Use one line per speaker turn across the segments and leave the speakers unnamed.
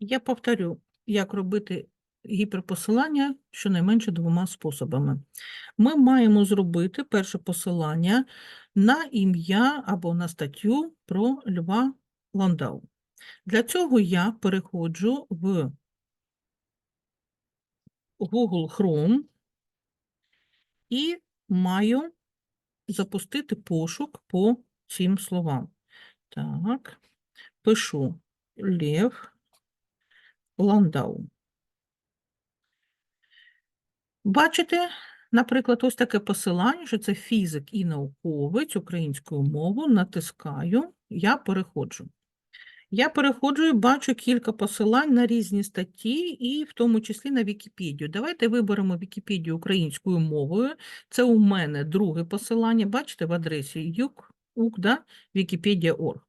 Я повторю, як робити гіперпосилання щонайменше двома способами. Ми маємо зробити перше посилання на ім'я або на статтю про Льва Ландау. Для цього я переходжу в Google Chrome і маю запустити пошук по цим словам. Так, пишу Лев Ландау. Бачите, наприклад, ось таке посилання, що це фізик і науковець українською мовою, натискаю, я переходжу. Я переходжу і бачу кілька посилань на різні статті, і в тому числі на Вікіпедію. Давайте виберемо Вікіпедію українською мовою. Це у мене друге посилання, бачите, в адресі юк, да? Wikipedia.org.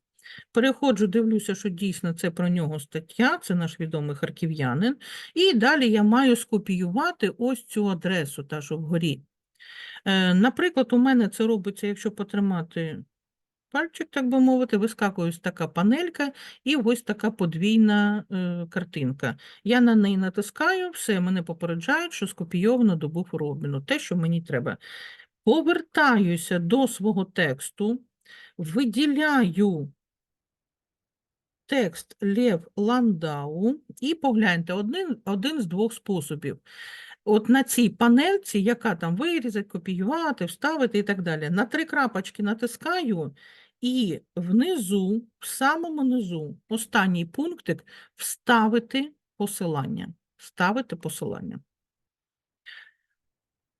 Переходжу, дивлюся, що дійсно це про нього стаття, це наш відомий харків'янин. І далі я маю скопіювати ось цю адресу, та що вгорі. Е, Наприклад, у мене це робиться, якщо потримати пальчик, так би мовити, вискакує ось така панелька і ось така подвійна е, картинка. Я на неї натискаю, все, мене попереджають, що скопійовано до буферобміну, те, що мені треба. Повертаюся до свого тексту, виділяю текст Лев Ландау і погляньте один, один з двох способів. От на цій панельці, яка там вирізати, копіювати, вставити і так далі, на три крапочки натискаю, і внизу, в самому низу, останній пунктик вставити посилання. Вставити посилання.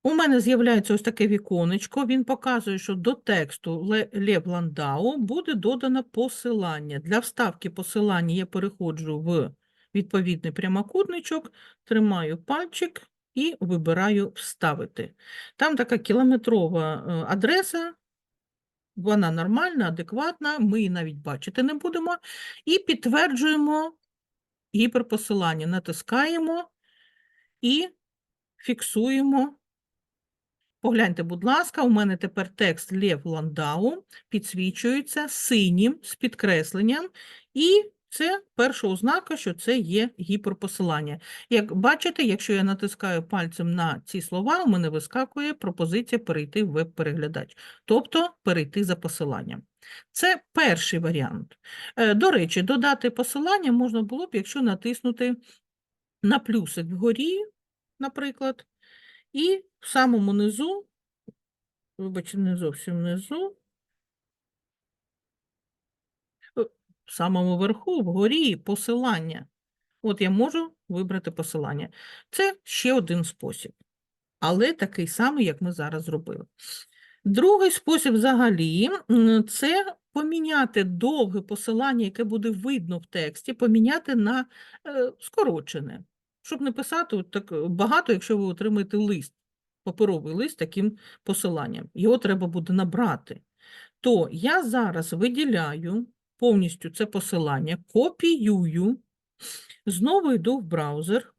У мене з'являється ось таке віконечко, він показує, що до тексту Ле- Лев Ландау буде додано посилання. Для вставки посилання я переходжу в відповідний прямокутничок, тримаю пальчик і вибираю «Вставити». Там така кілометрова е, адреса, вона нормальна, адекватна, ми її навіть бачити не будемо. І підтверджуємо гіперпосилання, натискаємо і фіксуємо Погляньте, будь ласка, у мене тепер текст Лев Ландау підсвічується синім з підкресленням, і це перша ознака, що це є гіперпосилання. Як бачите, якщо я натискаю пальцем на ці слова, у мене вискакує пропозиція перейти в веб-переглядач, тобто перейти за посиланням. Це перший варіант. Е, До речі, додати посилання можна було б, якщо натиснути на плюсик вгорі, наприклад, і в самому низу, вибачте, не зовсім внизу, в самому верху, вгорі посилання. От я можу вибрати посилання. Це ще один спосіб, але такий самий, як ми зараз зробили. Другий спосіб взагалі це поміняти довге посилання, яке буде видно в тексті, поміняти на е, скорочене, щоб не писати так е, багато, якщо ви отримаєте лист, паперовий лист таким посиланням. Його треба буде набрати. То я зараз виділяю повністю це посилання, копіюю, знову йду в браузер.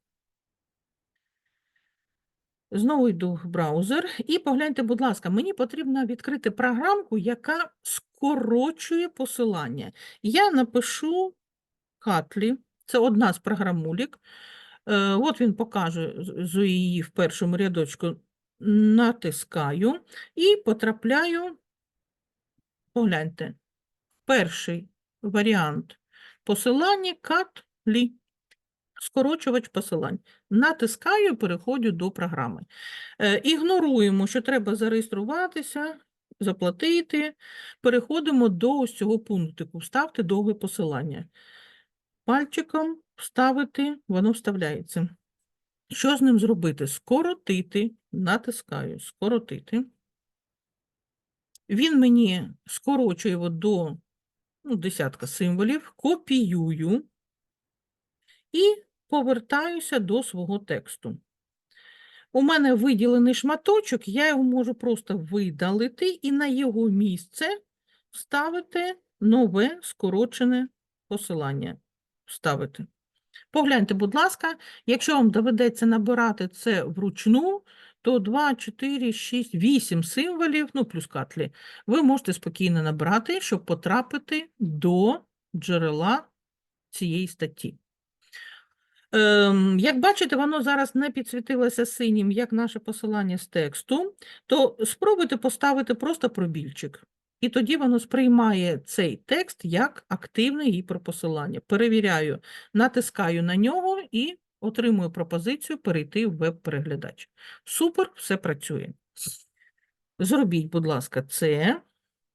Знову йду в браузер і погляньте, будь ласка, мені потрібно відкрити програмку, яка скорочує посилання. Я напишу Хатлі, це одна з програмулік. Е, От він з її в першому рядочку. Натискаю і потрапляю, погляньте, перший варіант посилання Катлі скорочувач посилань. Натискаю, переходжу до програми. Е, Ігноруємо, що треба зареєструватися, заплатити. Переходимо до ось цього пунктику. Вставте довге посилання. Пальчиком вставити, воно вставляється. Що з ним зробити? Скоротити. Натискаю скоротити. Він мені скорочує до ну, десятка символів, копіюю і повертаюся до свого тексту. У мене виділений шматочок, я його можу просто видалити і на його місце вставити нове скорочене посилання. Вставити. Погляньте, будь ласка, якщо вам доведеться набирати це вручну, то 2, 4, 6, 8 символів, ну плюс катлі, ви можете спокійно набрати, щоб потрапити до джерела цієї статті. Ем, Як бачите, воно зараз не підсвітилося синім, як наше посилання з тексту, то спробуйте поставити просто пробільчик. І тоді воно сприймає цей текст як активне гіперпосилання. Перевіряю, натискаю на нього і отримую пропозицію перейти в веб-переглядач. Супер, все працює. Зробіть, будь ласка, це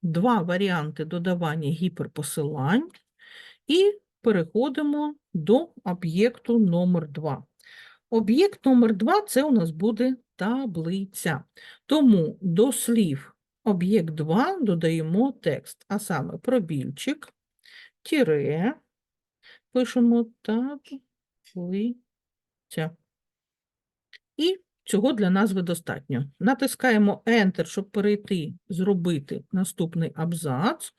два варіанти додавання гіперпосилань і переходимо до об'єкту номер 2. Об'єкт номер 2 це у нас буде таблиця. Тому до слів об'єкт 2 додаємо текст, а саме пробільчик, тіре, пишемо таблиця. І цього для назви достатньо. Натискаємо Enter, щоб перейти, зробити наступний абзац.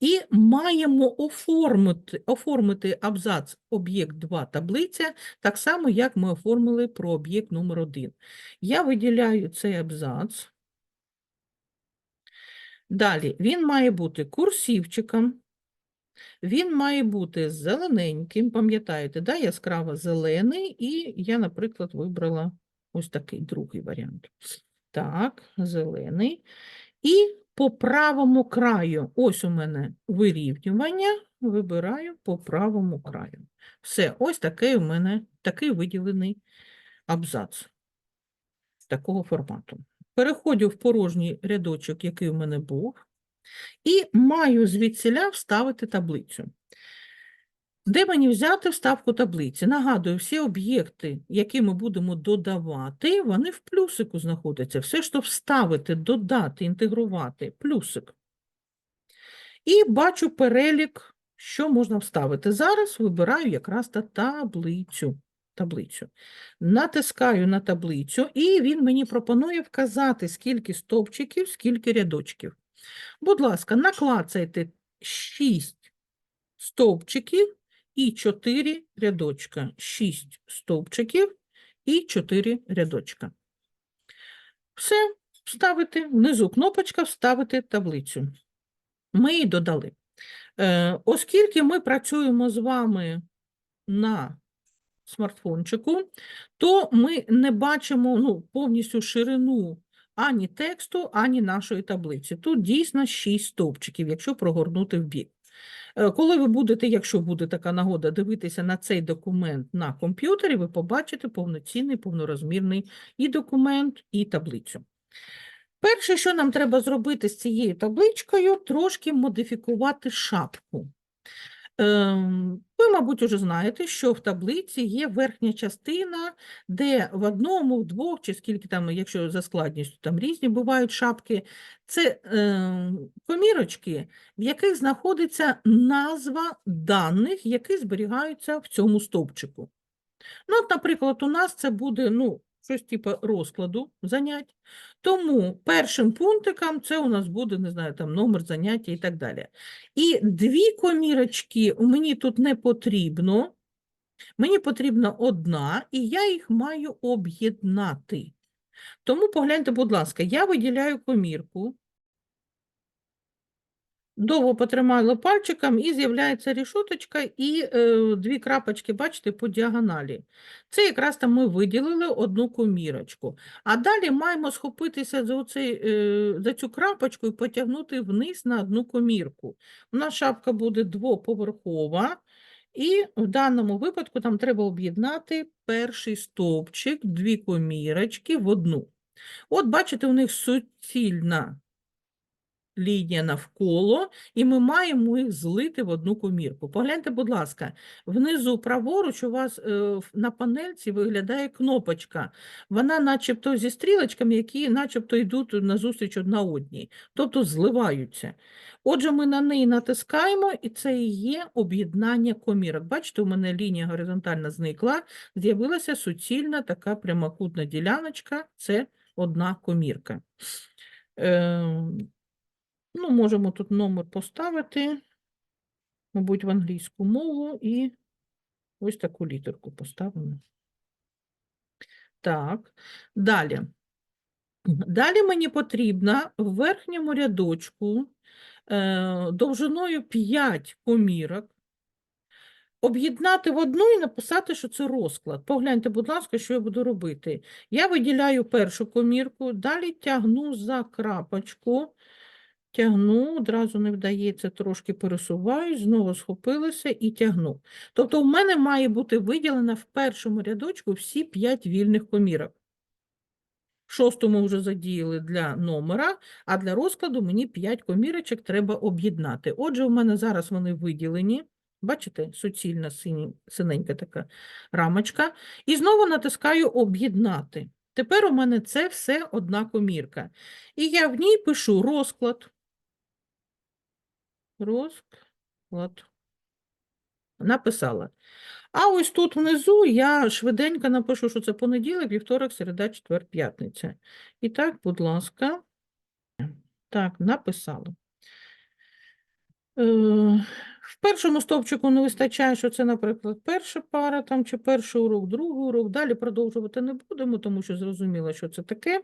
І маємо оформити, оформити абзац об'єкт 2 таблиця, так само, як ми оформили про об'єкт номер 1. Я виділяю цей абзац. Далі, він має бути курсівчиком, він має бути зелененьким, пам'ятаєте, да? яскраво зелений, і я, наприклад, вибрала ось такий другий варіант. Так, зелений. І по правому краю, ось у мене вирівнювання, вибираю по правому краю. Все, ось такий у мене такий виділений абзац такого формату. Переходжу в порожній рядочок, який у мене був, і маю звідсіля вставити таблицю. Де мені взяти вставку таблиці? Нагадую, всі об'єкти, які ми будемо додавати, вони в плюсику знаходяться. Все, що вставити, додати, інтегрувати, плюсик. І бачу перелік, що можна вставити. Зараз вибираю якраз та таблицю. Таблицю. Натискаю на таблицю, і він мені пропонує вказати, скільки стовпчиків, скільки рядочків. Будь ласка, наклацайте 6 стовпчиків і 4 рядочка. 6 стовпчиків і 4 рядочка. Все, вставити внизу кнопочка Вставити таблицю. Ми її додали. Е, Оскільки ми працюємо з вами на смартфончику, то ми не бачимо ну, повністю ширину ані тексту, ані нашої таблиці. Тут дійсно 6 стовпчиків, якщо прогорнути в бік. Е, Коли ви будете, якщо буде така нагода, дивитися на цей документ на комп'ютері, ви побачите повноцінний, повнорозмірний і документ, і таблицю. Перше, що нам треба зробити з цією табличкою, трошки модифікувати шапку. Ем, Ви, мабуть, уже знаєте, що в таблиці є верхня частина, де в одному, в двох, чи скільки там, якщо за складністю там різні бувають шапки, це е, комірочки, в яких знаходиться назва даних, які зберігаються в цьому стовпчику. Ну, от, наприклад, у нас це буде ну, щось типу розкладу занять. Тому першим пунктиком це у нас буде, не знаю, там номер заняття і так далі. І дві комірочки мені тут не потрібно. Мені потрібна одна, і я їх маю об'єднати. Тому погляньте, будь ласка, я виділяю комірку, довго потримала пальчиком, і з'являється рішоточка, і е, дві крапочки, бачите, по діагоналі. Це якраз там ми виділили одну комірочку. А далі маємо схопитися за, оцей, е, за цю крапочку і потягнути вниз на одну комірку. У нас шапка буде двоповерхова. І в даному випадку нам треба об'єднати перший стовпчик, дві комірочки в одну. От, бачите, у них суцільна лінія навколо, і ми маємо їх злити в одну комірку. Погляньте, будь ласка, внизу праворуч у вас е, на панельці виглядає кнопочка. Вона начебто зі стрілочками, які начебто йдуть назустріч одна одній, тобто зливаються. Отже, ми на неї натискаємо, і це і є об'єднання комірок. Бачите, у мене лінія горизонтальна зникла, з'явилася суцільна така прямокутна діляночка, це одна комірка. Ну, можемо тут номер поставити, мабуть, в англійську мову, і ось таку літерку поставимо. Так, далі. Далі мені потрібно в верхньому рядочку е, довжиною 5 комірок об'єднати в одну і написати, що це розклад. Погляньте, будь ласка, що я буду робити. Я виділяю першу комірку, далі тягну за крапочку, тягну, одразу не вдається, трошки пересуваюсь, знову схопилася і тягну. Тобто в мене має бути виділено в першому рядочку всі 5 вільних комірок. В шостому вже задіяли для номера, а для розкладу мені 5 комірочок треба об'єднати. Отже, у мене зараз вони виділені. Бачите, суцільна синенька така рамочка. І знову натискаю об'єднати. Тепер у мене це все одна комірка. І я в ній пишу розклад. Розклад. Написала. А ось тут внизу я швиденько напишу, що це понеділок, вівторок, середа, четвер, п'ятниця. І так, будь ласка. Так, написала. Е, В першому стовпчику не вистачає, що це, наприклад, перша пара там, чи перший урок, другий урок. Далі продовжувати не будемо, тому що зрозуміло, що це таке.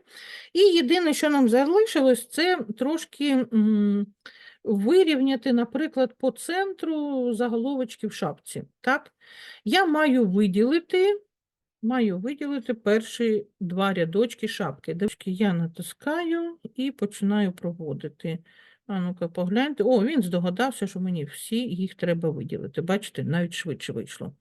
І єдине, що нам залишилось, це трошки м, вирівняти, наприклад, по центру заголовочки в шапці. Так? Я маю виділити, маю виділити перші два рядочки шапки. Я натискаю і починаю проводити. А ну-ка, погляньте. О, він здогадався, що мені всі їх треба виділити. Бачите, навіть швидше вийшло.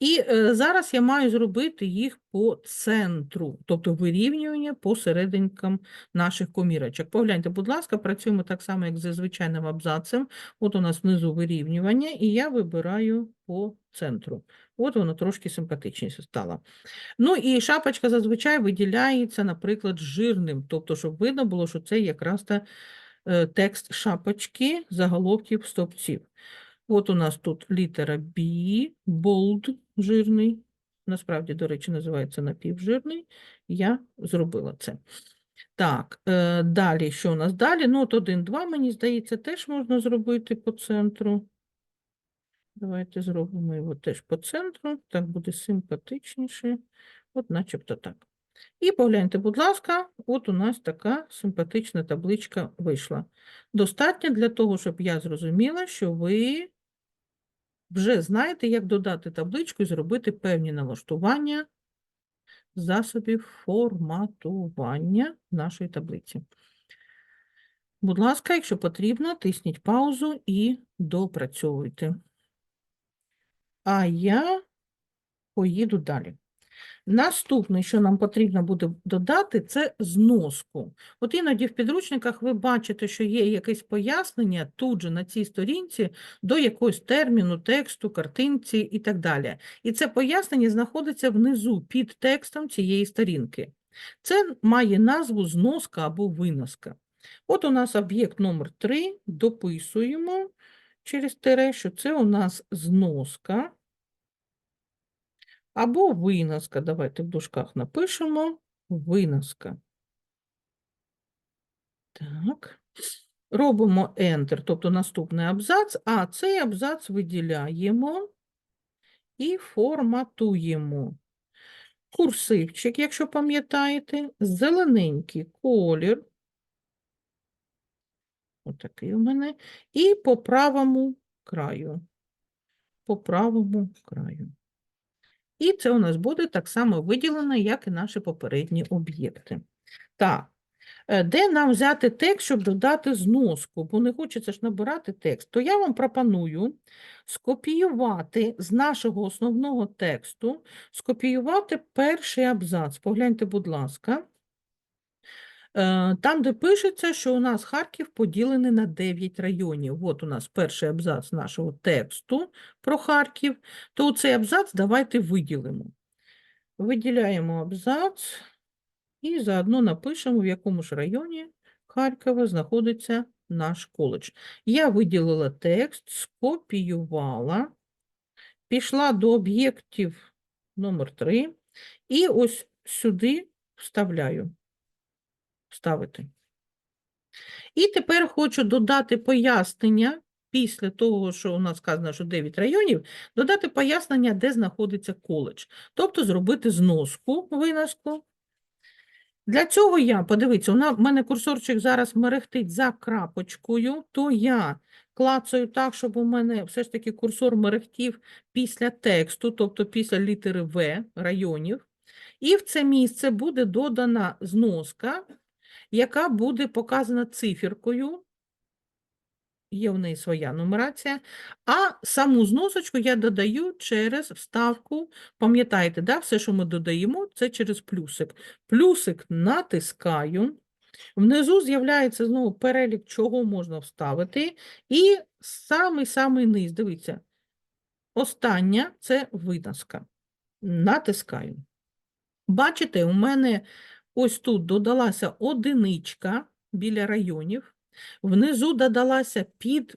І е, зараз я маю зробити їх по центру, тобто вирівнювання по серединкам наших комірочок. Погляньте, будь ласка, працюємо так само, як зі звичайним абзацем. От у нас внизу вирівнювання, і я вибираю по центру. От воно трошки симпатичніше стало. Ну і шапочка зазвичай виділяється, наприклад, жирним, тобто, щоб видно було, що це якраз та текст шапочки заголовків стовпців. От у нас тут літера B, bold, жирний. Насправді, до речі, називається напівжирний. Я зробила це. Так, е, далі, що у нас далі? Ну, от 1, 2, мені здається, теж можна зробити по центру. Давайте зробимо його теж по центру, так буде симпатичніше. От начебто так. І погляньте, будь ласка, от у нас така симпатична табличка вийшла. Достатньо для того, щоб я зрозуміла, що ви вже знаєте, як додати табличку і зробити певні налаштування засобів форматування нашої таблиці. Будь ласка, якщо потрібно, тисніть паузу і допрацьовуйте. А я поїду далі. Наступне, що нам потрібно буде додати, це зноску. От іноді в підручниках ви бачите, що є якесь пояснення тут же на цій сторінці до якогось терміну, тексту, картинці і так далі. І це пояснення знаходиться внизу під текстом цієї сторінки. Це має назву зноска або виноска. От у нас об'єкт номер 3, дописуємо через тире, що це у нас зноска. Або виноска. Давайте в дужках напишемо виноска. Так. Робимо Enter, тобто наступний абзац, а цей абзац виділяємо і форматуємо. Курсивчик, якщо пам'ятаєте, зелененький колір. Отакий у мене. І по правому краю. По правому краю. І це у нас буде так само виділено, як і наші попередні об'єкти. Так, е, де нам взяти текст, щоб додати зноску, бо не хочеться ж набирати текст, то я вам пропоную скопіювати з нашого основного тексту, скопіювати перший абзац. Погляньте, будь ласка. Е, Там, де пишеться, що у нас Харків поділений на 9 районів. От у нас перший абзац нашого тексту про Харків, то цей абзац давайте виділимо. Виділяємо абзац і заодно напишемо, в якому ж районі Харкова знаходиться наш коледж. Я виділила текст, скопіювала, пішла до об'єктів номер 3 і ось сюди вставляю вставити. І тепер хочу додати пояснення після того, що у нас сказано, що 9 районів, додати пояснення, де знаходиться коледж. Тобто зробити зноску, виноску. Для цього я, подивіться, у мене курсорчик зараз мерехтить за крапочкою, то я клацаю так, щоб у мене все ж таки курсор мерехтів після тексту, тобто після літери В районів. І в це місце буде додана зноска, яка буде показана циферкою. Є в неї своя нумерація, а саму зносочку я додаю через вставку. Пам'ятаєте, да, все, що ми додаємо, це через плюсик. Плюсик натискаю. Внизу з'являється знову перелік, чого можна вставити. І самий-самий низ, дивіться, остання це виноска. Натискаю. Бачите, у мене ось тут додалася одиничка біля районів. Внизу додалася під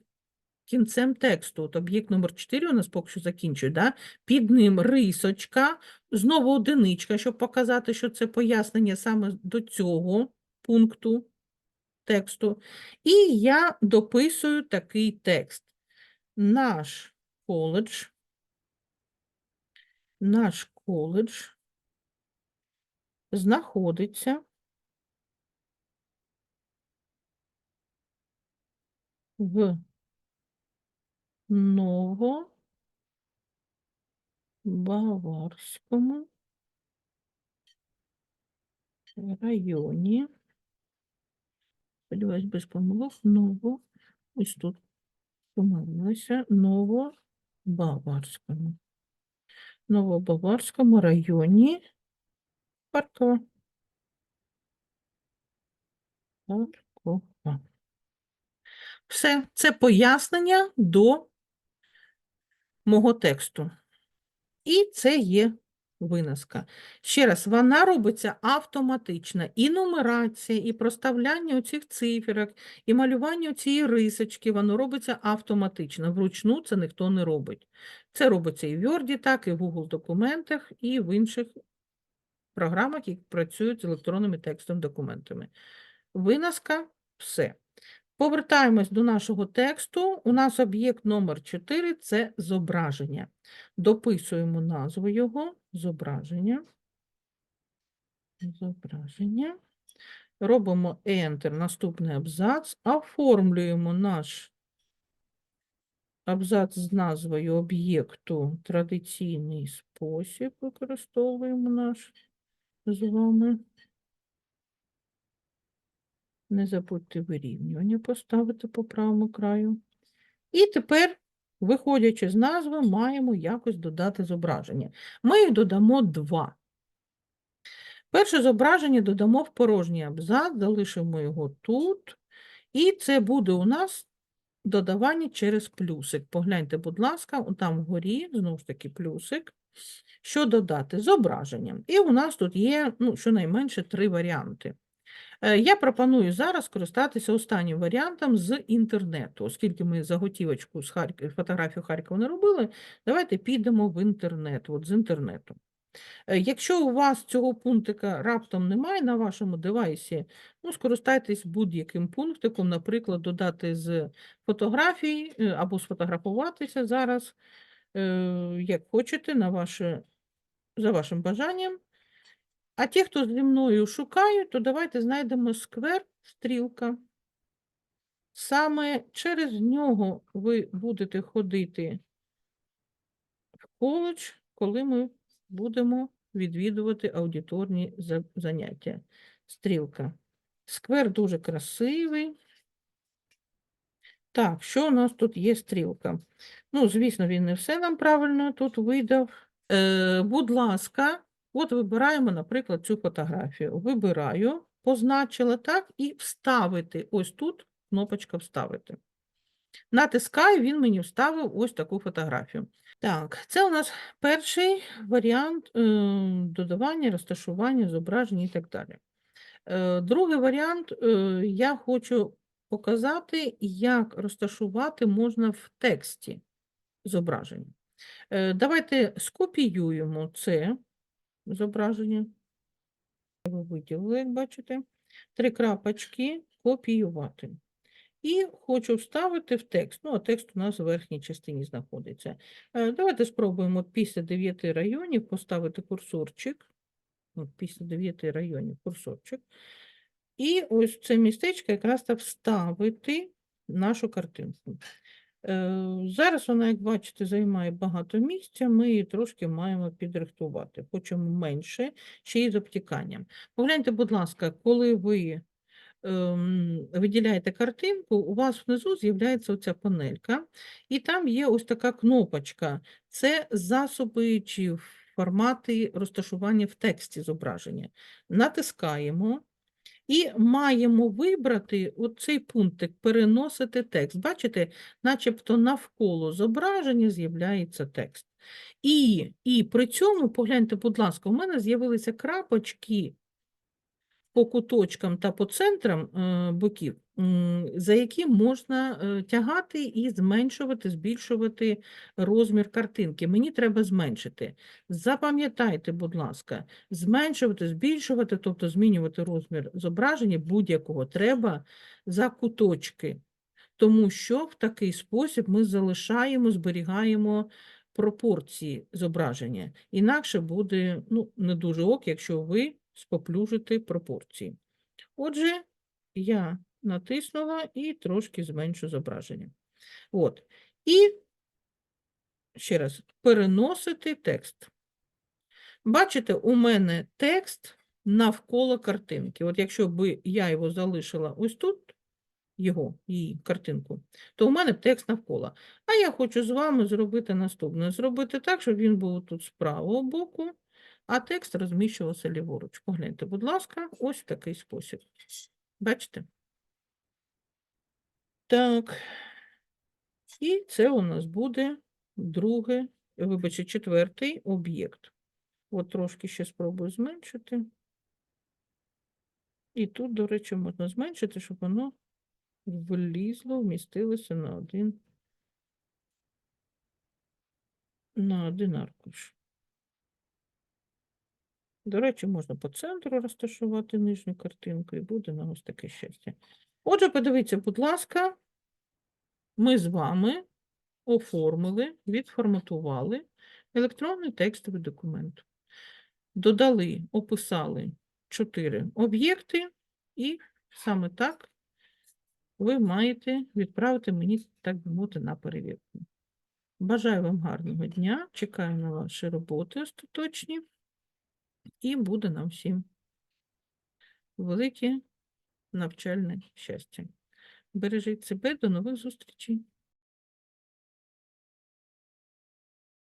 кінцем тексту. От об'єкт номер 4 у нас поки що закінчує, да? під ним рисочка, знову одиничка, щоб показати, що це пояснення саме до цього пункту тексту. І я дописую такий текст. Наш коледж, наш коледж знаходиться в Новобаварському районі. Сподіваюсь, без помилок. Ново. Ось тут помилилася. Новобаварському. Новобаварському районі Харкова. Все, це пояснення до мого тексту. І це є виноска. Ще раз, вона робиться автоматично. І нумерація, і проставляння оцих циферок, і малювання цієї рисочки, воно робиться автоматично. Вручну це ніхто не робить. Це робиться і в Word, так, і в Google документах, і в інших програмах, які працюють з електронними текстовими документами. Виноска – все. Повертаємось до нашого тексту. У нас об'єкт номер 4 – це зображення. Дописуємо назву його, зображення. Зображення. Робимо Enter, наступний абзац, оформлюємо наш абзац з назвою об'єкту традиційний спосіб, використовуємо наш з вами. Не забудьте вирівнювання поставити по правому краю. І тепер, виходячи з назви, маємо якось додати зображення. Ми їх додамо два. Перше зображення додамо в порожній абзац, залишимо його тут. І це буде у нас додавання через плюсик. Погляньте, будь ласка, там вгорі, знову ж таки, плюсик. Що додати? Зображення. І у нас тут є ну, щонайменше три варіанти. Е, Я пропоную зараз скористатися останнім варіантом з інтернету, оскільки ми заготівочку з Харків, фотографію Харкова не робили, давайте підемо в інтернет, от з інтернету. Е, Якщо у вас цього пунктика раптом немає на вашому девайсі, ну, скористайтесь будь-яким пунктиком, наприклад, додати з фотографій е, або сфотографуватися зараз, як хочете, на ваше, за вашим бажанням. А ті, хто зі мною шукають, то давайте знайдемо сквер стрілка. Саме через нього ви будете ходити в коледж, коли ми будемо відвідувати аудиторні заняття. Стрілка. Сквер дуже красивий. Так, що у нас тут є стрілка? Ну, звісно, він не все нам правильно тут видав. Е, будь ласка, от вибираємо, наприклад, цю фотографію. Вибираю, позначила так, і вставити. Ось тут кнопочка вставити. Натискаю, він мені вставив ось таку фотографію. Так, це у нас перший варіант е, додавання, розташування, зображення і так далі. Е, другий варіант, я хочу показати, як розташувати можна в тексті зображення. Е, давайте скопіюємо це зображення. Ви виділили, як бачите. Три крапочки, копіювати. І хочу вставити в текст. Ну, а текст у нас в верхній частині знаходиться. Е, Давайте спробуємо після 9 районів поставити курсорчик. Після 9 районів курсорчик. І ось це містечко якраз так вставити нашу картинку. Е, Зараз вона, як бачите, займає багато місця, ми її трошки маємо підрихтувати. Хочемо менше, ще й з обтіканням. Погляньте, будь ласка, коли ви ем, виділяєте картинку, у вас внизу з'являється оця панелька, і там є ось така кнопочка. Це засоби чи формати розташування в тексті зображення. Натискаємо. І маємо вибрати оцей пунктик переносити текст. Бачите, начебто навколо зображення з'являється текст. І, і при цьому, погляньте, будь ласка, у мене з'явилися крапочки по куточкам та по центрам е, боків, за які можна е, тягати і зменшувати, збільшувати розмір картинки. Мені треба зменшити. Запам'ятайте, будь ласка, зменшувати, збільшувати, тобто змінювати розмір зображення будь-якого треба за куточки, тому що в такий спосіб ми залишаємо, зберігаємо пропорції зображення. Інакше буде ну, не дуже ок, якщо ви споплюжите пропорції. Отже, я натиснула і трошки зменшу зображення. От. І ще раз, переносити текст. Бачите, у мене текст навколо картинки. От якщо б я його залишила ось тут, його, її картинку, то у мене текст навколо. А я хочу з вами зробити наступне. Зробити так, щоб він був тут з правого боку, а текст розміщувався ліворуч. Погляньте, будь ласка, ось в такий спосіб. Бачите? Так. І це у нас буде друге, вибачте, четвертий об'єкт. От трошки ще спробую зменшити. І тут, до речі, можна зменшити, щоб воно влізло, вмістилося на один, на один аркуш. До речі, можна по центру розташувати нижню картинку, і буде нам ось таке щастя. Отже, подивіться, будь ласка, ми з вами оформили, відформатували електронний текстовий документ. Додали, описали чотири об'єкти, і саме так ви маєте відправити мені, так би мовити, на перевірку. Бажаю вам гарного дня, чекаю на ваші роботи остаточні, і буде нам всім велике навчальне щастя. Бережіть себе, до нових зустрічей!